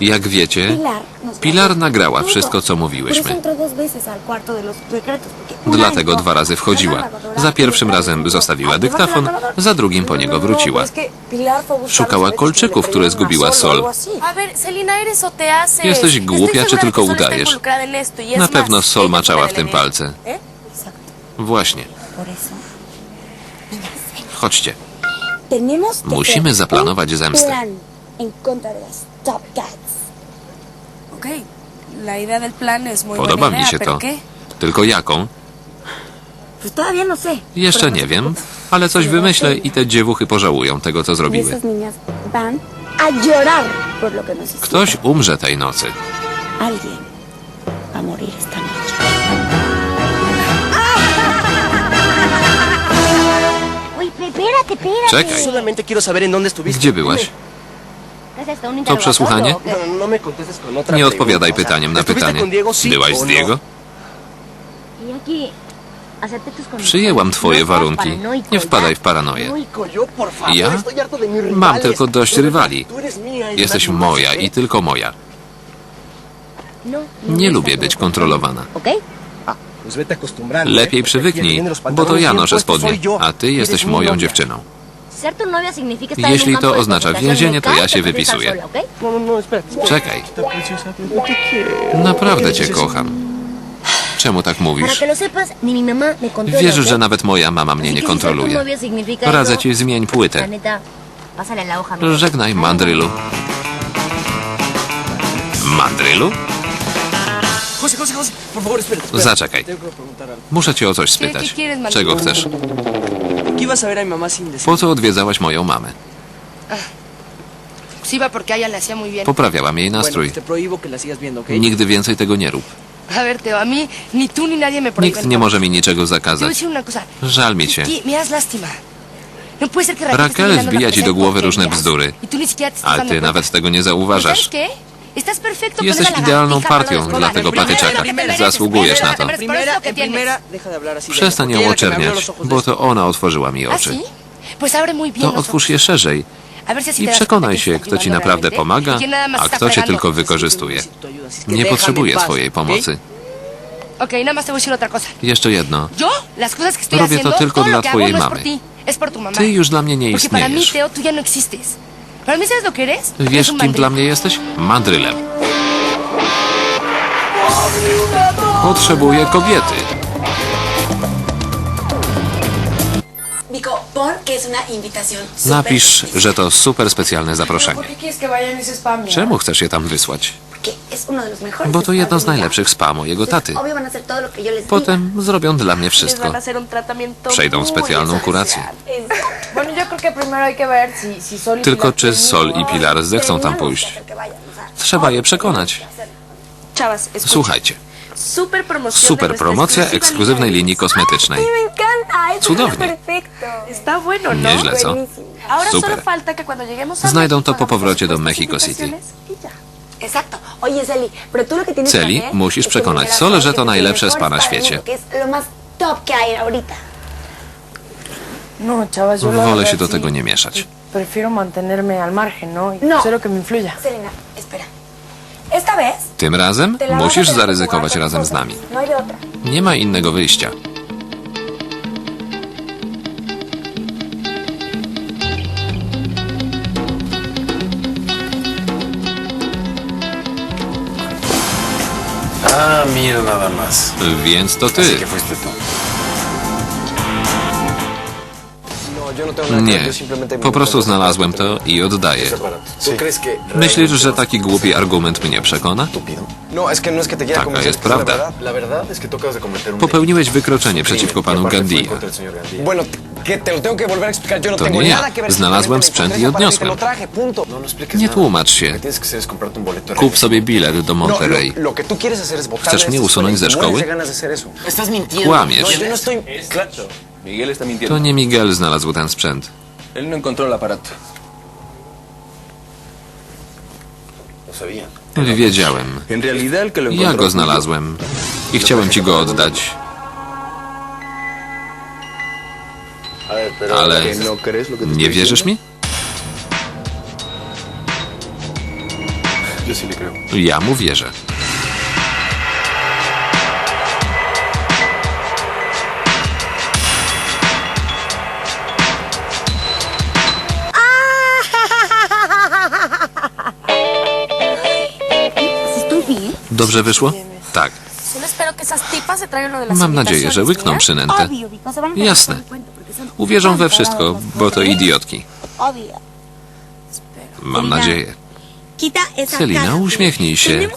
Jak wiecie, Pilar, nagrała wszystko, co mówiłyśmy. Dlatego dwa razy wchodziła. la grabadora Za pierwszym otra razem zostawiła dyktafon, za drugim po No, niego no, no, wróciła. Szukała kolczyków, które zgubiła Sol. Jesteś głupia, czy tylko udajesz? y Na pewno Sol maczała w tym palce. ¿Eh? Właśnie. Chodźcie. Musimy zaplanować zemstę. En contra de las Top Cats. Ok, la idea del plan es muy Podoba buena mi idea, się pero to. ¿qué? Tylko jaką? Pues todavía no sé. Jeszcze nie wiem, ale coś wymyślę i te dziewuchy pożałują tego, co Y zrobiły. esas niñas van a llorar por lo que nos hicieron. Ktoś umrze tej nocy. Alguien va a morir esta noche. Uy, espérate, espérate. Czekaj. Solamente quiero saber en dónde estuviste. Gdzie byłaś? ¿Qué es esto, un To przesłuchanie? No, no otra Nie odpowiadaj pytaniem na ¿estuviste pytanie. Byłaś z no? Diego? Y. Przyjęłam twoje No warunki. Nie wpadaj w paranoję. Ja? Mam tylko dość rywali. y Jesteś moja ¿ok? i tylko moja. No, no Nie lubię być kontrolowana. Ah, Lepiej ¿eh? Porque przywyknij, bo to ja noszę spodnie, a ty jesteś moją dziewczyną. Jeśli to oznacza więzienie, to ja się wypisuję. No, no, no. Czekaj, quiero. naprawdę cię kocham. Czemu tak mówisz? ¿ok? że nawet moja mama mnie nie kontroluje. Radzę ci, zmień płytę. Żegnaj, mandrylu. Mandrylu? Espera. espera. Zaczekaj. Muszę cię o coś ¿Qué- spytać. mandrylu? Czego chcesz? ¿Por qué ibas a ver a mi mamá sin decir? Po co odwiedzałaś moją mamę? Sí, iba porque a ella le hacía muy bien. Poprawiałam jej Bueno, nastrój. te prohíbo que la sigas viendo, ¿ok? Nigdy więcej tego nie rób. A ver, Teo, a mí ni tú ni nadie me prohíben. Nikt nie może mi niczego zakazać. Żal mi cię. Lástima. No Raquel, wbija ci do głowy różne bzdury. Y A ty nawet tego nie zauważasz. Jesteś idealną partią dla tego patyczaka. Zasługujesz na to. Przestań ją oczerniać, bo to ona otworzyła mi ¿Ah, oczy. To otwórz je szerzej i przekonaj się, kto ci naprawdę pomaga, a kto cię tylko wykorzystuje. Nie potrzebuję twojej pomocy. Jeszcze jedno. Robię to tylko dla twojej no mamy. Ty już dla mnie nie istniejesz. Teo, tú ya no existes. Para mí, ¿sabes lo que eres? Wiesz, kim dla mnie jesteś? Mandrylem. Potrzebuję kobiety. Vico, pon que es una invitación. súper Napisz, że to super specjalne zaproszenie. ¿Por qué quieres que vayan ese spam? Czemu chcesz je tam wysłać? Bo to jedno z najlepszych spa mojego taty. Potem zrobią dla mnie wszystko. Przejdą specjalną kurację. Y Tylko czy Sol ir. i Pilar zechcą tam pójść? Trzeba je przekonać. Słuchajcie, Super promocja ekskluzywnej linii kosmetycznej. Cudownie. ¿no? Nieźle, co? Super. Znajdą to po powrocie do Mexico City. Celi, musisz przekonać Sol, że to najlepsze spa na świecie. No, Wolę się do tego nie mieszać. Prefiero mantenerme al margen, ¿no? Y No. Cero que me influya. Selena, espera. Esta vez Tym razem musisz zaryzykować razem z nami. Nie ma innego wyjścia. Więc to ty. Nie. Po prostu znalazłem to i oddaję. Ese aparato. ¿Tú crees que Myślisz, że taki głupi argument mnie przekona? No, no Taka jest prawda. Popełniłeś wykroczenie przeciwko panu que aparte fue en Gandhi. contra del señor Gandhi. Bueno, que te lo tengo que volver a explicar. Yo no To nie ja. Znalazłem sprzęt i odniosłem. Nie tłumacz się. Kup sobie bilet do Monterrey. botar Chcesz mnie usunąć ze szkoły? Kłamiesz. To nie Miguel znalazł ten sprzęt. No. Wiedziałem. Ja go znalazłem. I chciałem ci go oddać. Ale ¿Que no nie wierzysz mi? Ja mu wierzę. Dobrze wyszło? Tak. Solo Mam nadzieję, że łykną przynętę. Jasne. Uwierzą we wszystko, bo to idiotki. Mam nadzieję. Cara. uśmiechnij się.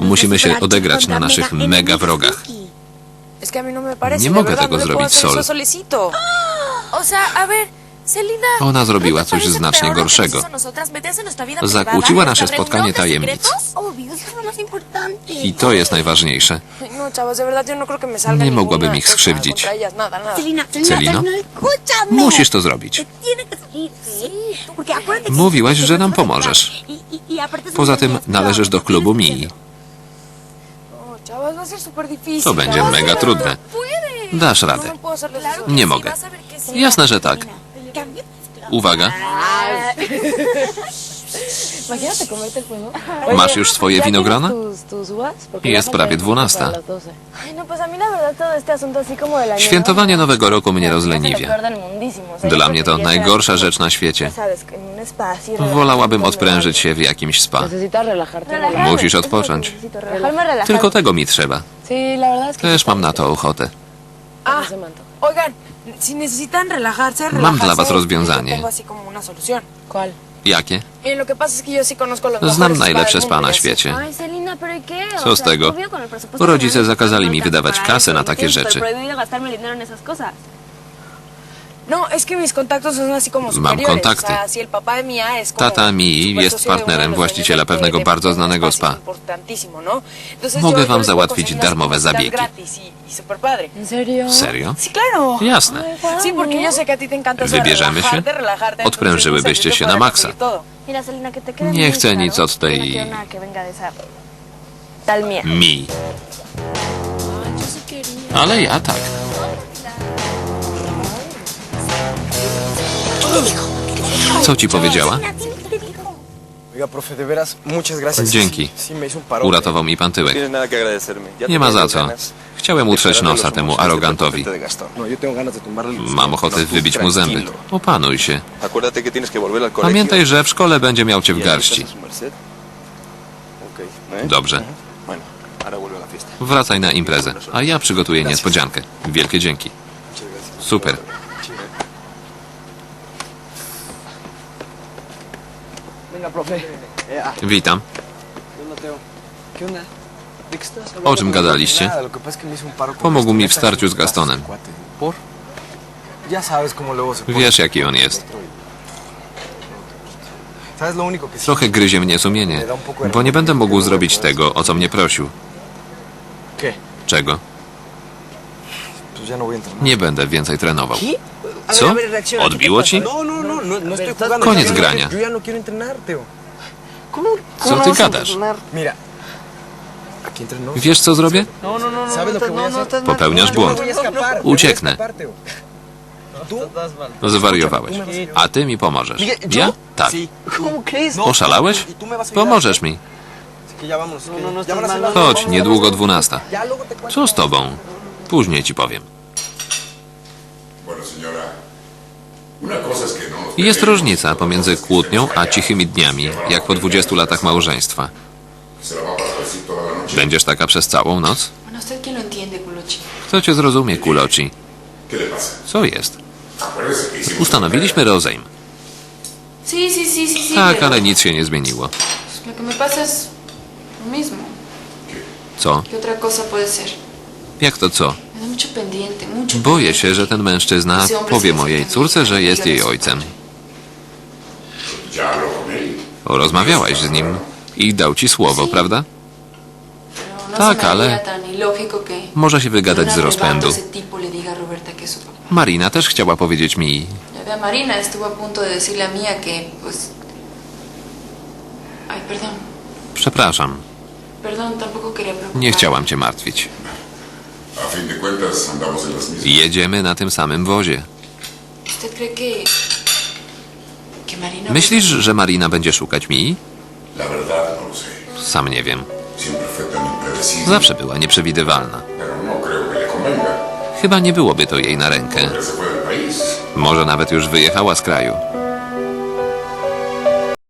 Musimy się odegrać na naszych mega wrogach. No. Nie mogę tego no zrobić, hacer Ona ¿no zrobiła coś znacznie nos gorszego. vida Zakłóciła nasze spotkanie tajemnic. importante. I to jest najważniejsze. No, no Nie mogłabym ich skrzywdzić. Celino? Musisz to zrobić. Mówiłaś, że nam pomożesz. Y aparte son Poza tym należysz do no, klubu Mii. No. To będzie No, mega no, trudne. Dasz No, radę. no Nie mogę. Jasne, że tak. Cambio. Uwaga, juego. masz już swoje winogrona? Jest prawie dwunasta. para las 12. Ay, no, Świętowanie Nowego roku mnie rozleniwia. Dla mnie to najgorsza rzecz na świecie. Wolałabym odprężyć się w jakimś spa. Musisz odpocząć. Tylko tego mi trzeba. Też mam na to ochotę. Oigan, si necesitan relajarse, Mam dla was rozwiązanie. Jakie? Los Znam najlepsze spa na świecie. Ay, Celina, ¿pero y qué? Co z tego? Rodzice zakazali no mi wydawać kasę na me takie rzeczy. No, es que mis contactos son así como Mam superiores. kontakty. O sea, si el papá de Mia es como Tata Mii super jest socio de uno de partnerem los właściciela dueños de- pewnego de- bardzo znanego spa. importantísimo, ¿no? Entonces Mogę yo- yo wam les puedo załatwić conseguir unas darmowe cositas zabiegi. gratis y, y super padre. ¿En serio? Serio? Sí, claro. Jasne. Sí, porque yo sé que a ti te encanta eso de Wybierzemy się? relajarte, relajarte. Odprężyłybyście się yo na podré maksa. conseguir todo. Mira, Celina, que te quede Nie muy chcę claro, nic od tej- No quiero nada que venga de esa tal mía. Mi. Ale ja tak. Co ci powiedziała? Oiga, profe, de veras, muchas gracias. Dzięki. Uratował mi pan tyłek. Nie ma za co. Chciałem utrzeć nosa temu arogantowi. No, Mam ochotę wybić mu zęby. Opanuj się. Pamiętaj, że w szkole będzie miał cię Y w ahí garści. ¿eh? Dobrze. Wracaj na imprezę, a ja przygotuję niespodziankę. Wielkie dzięki. Super. Venga, profe. Eh, ah, Witam. ¿qué onda, Teo? ¿Qué onda? ¿De qué estabas hablando? O czym gadaliście? Nada, lo que pasa es que me hizo un paro con Pomógł mi w starciu z Gastonem. Wiesz, jaki on jest. Trochę gryzie mnie sumienie, bo nie będę mógł zrobić tego, o co mnie prosił. Czego? No. Nie będę więcej trenował. Co? ver, a ver, reacciona, ¿qué Odbiło pasa? ci? No, no, no, no, no. Koniec no grania. no. Co ty gadasz? Wiesz, co zrobię? No, no, no, no. Popełniasz błąd. Ucieknę. Zwariowałeś. A ty mi pomożesz. Ja? Tak. Oszalałeś? Y. Pomożesz mi. No, no, no. Chodź, niedługo dwunasta. Co z tobą? Później ci powiem. Jest różnica pomiędzy kłótnią a cichymi dniami, jak po 20 latach małżeństwa. Będziesz taka przez całą noc? Bueno, ¿usted quién lo entiende, Culochi? Kto cię zrozumie, Kuloci? Co jest? Hicimos Ustanowiliśmy rozejm. Tak, ale nic się nie zmieniło. Co? Jak to co? Boję się, że ten mężczyzna powie mojej córce, że jest jej ojcem. Rozmawiałaś z nim i dał ci słowo, prawda? No Tak, ale może się wygadać z rozpędu. Marina też chciała powiedzieć mi, Ya ve a Marina, estuvo a punto de decirle a Mía que, pues... Ay, perdón. przepraszam, nie chciałam cię martwić. Jedziemy na tym samym wozie. ¿Usted cree que... que Marina... Myślisz, że Marina będzie szukać mi? No sam nie wiem. Zawsze była nieprzewidywalna. No. Chyba nie byłoby to jej na rękę. Może nawet już wyjechała z kraju.